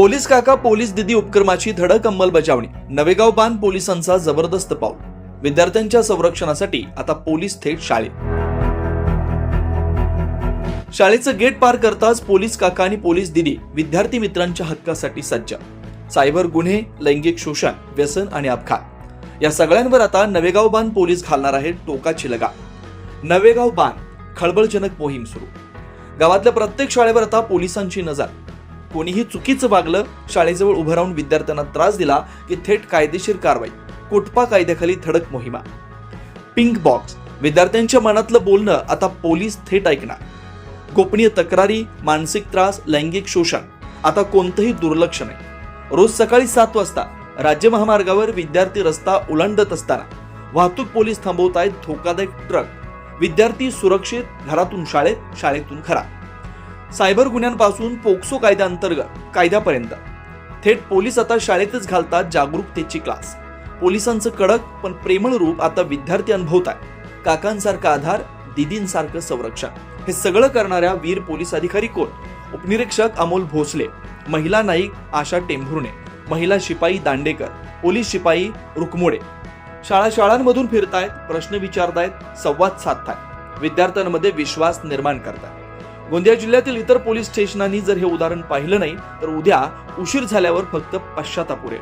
Police काका police दिदी उपक्रमाची धडक अंमलबजावणी. नवेगाव बांध पोलिसांचा जबरदस्त पाऊल. विद्यार्थ्यांच्या संरक्षणासाठी आता पोलीस थेट शाळेत शाळेचं गेट पार करताच पोलीस काका आणि पोलीस दिदी विद्यार्थी मित्रांच्या हक्कासाठी सज्ज. सायबर गुन्हे लैंगिक शोषण व्यसन आणि अपघात. या सगळ्यांवर आता नवेगाव बांध पोलीस घालणार आहेत टोकाची लगा नवेगाव बांध खळबळजनक मोहीम सुरू. गावातल्या प्रत्येक शाळेवर आता पोलिसांची नजर. कोणीही चुकीचं वागलं शाळेजवळ उभं राहून विद्यार्थ्यांना त्रास दिला की थेट कायदेशीर कारवाई कोटपा कायद्याखाली धडक मोहिमा. पिंक बॉक्स विद्यार्थ्यांच्या मनातलं बोलणं आता पोलीस थेट ऐकणार. गोपनीय तक्रारी मानसिक त्रास लैंगिक शोषण आता कोणतंही दुर्लक्ष नाही. रोज सकाळी सात वाजता राज्य महामार्गावर विद्यार्थी रस्ता ओलांडत असताना वाहतूक पोलीस थांबवत आहेत धोकादायक ट्रक. विद्यार्थी सुरक्षित घरातून शाळेत शाळेतून खरा. सायबर गुन्ह्यांपासून पोक्सो कायद्याअंतर्गत कायद्यापर्यंत. थेट पोलीस आता शाळेतच घालतात जागरूकतेची क्लास. पोलिसांचं कडक पण प्रेमळ रूप आता विद्यार्थी अनुभवत आहे काकांसारखा आधार दिदींसारखं संरक्षण. हे सगळं करणाऱ्या वीर पोलीस अधिकारी कोण? उपनिरीक्षक अमोल भोसले महिला नाईक आशा टेंभुर्णे महिला शिपाई दांडेकर पोलीस शिपाई रुकमोडे. शाळा शाळांमधून फिरतायत प्रश्न विचारतायत संवाद साधतायत. विद्यार्थ्यांमध्ये विश्वास निर्माण करतायत. गोंदिया जिल्ह्यातील इतर पोलीस स्टेशनांनी जर हे उदाहरण पाहिलं नाही तर उद्या उशीर झाल्यावर फक्त पश्चाताप उरेल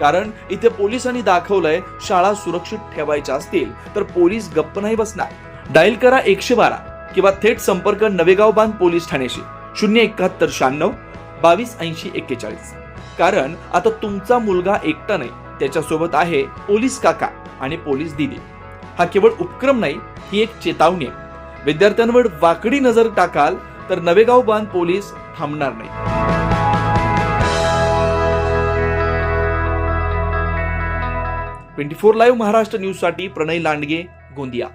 कारण इथे पोलिसांनी दाखवलंय शाळा सुरक्षित ठेवायच्या असतील तर पोलीस गप्प नाही बसणार. डायल करा एकशे बारा किंवा थेट संपर्क नवेगाव बांध पोलीस ठाण्याशी. शून्य एकाहत्तर शहाण्णव बावीस ऐंशी एक्केचाळीस. कारण आता तुमचा मुलगा एकटा नाही त्याच्यासोबत आहे पोलीस काका आणि पोलीस दिदी. हा केवळ उपक्रम नाही ही एक चेतावणी आहे. विद्यार्थ्यांवर वाकडी नजर टाकाल तर नवेगाव बांध पोलीस थांबणार नाही. ट्वेंटी फोर लाईव्ह महाराष्ट्र न्यूजसाठी प्रणय लांडगे गोंदिया.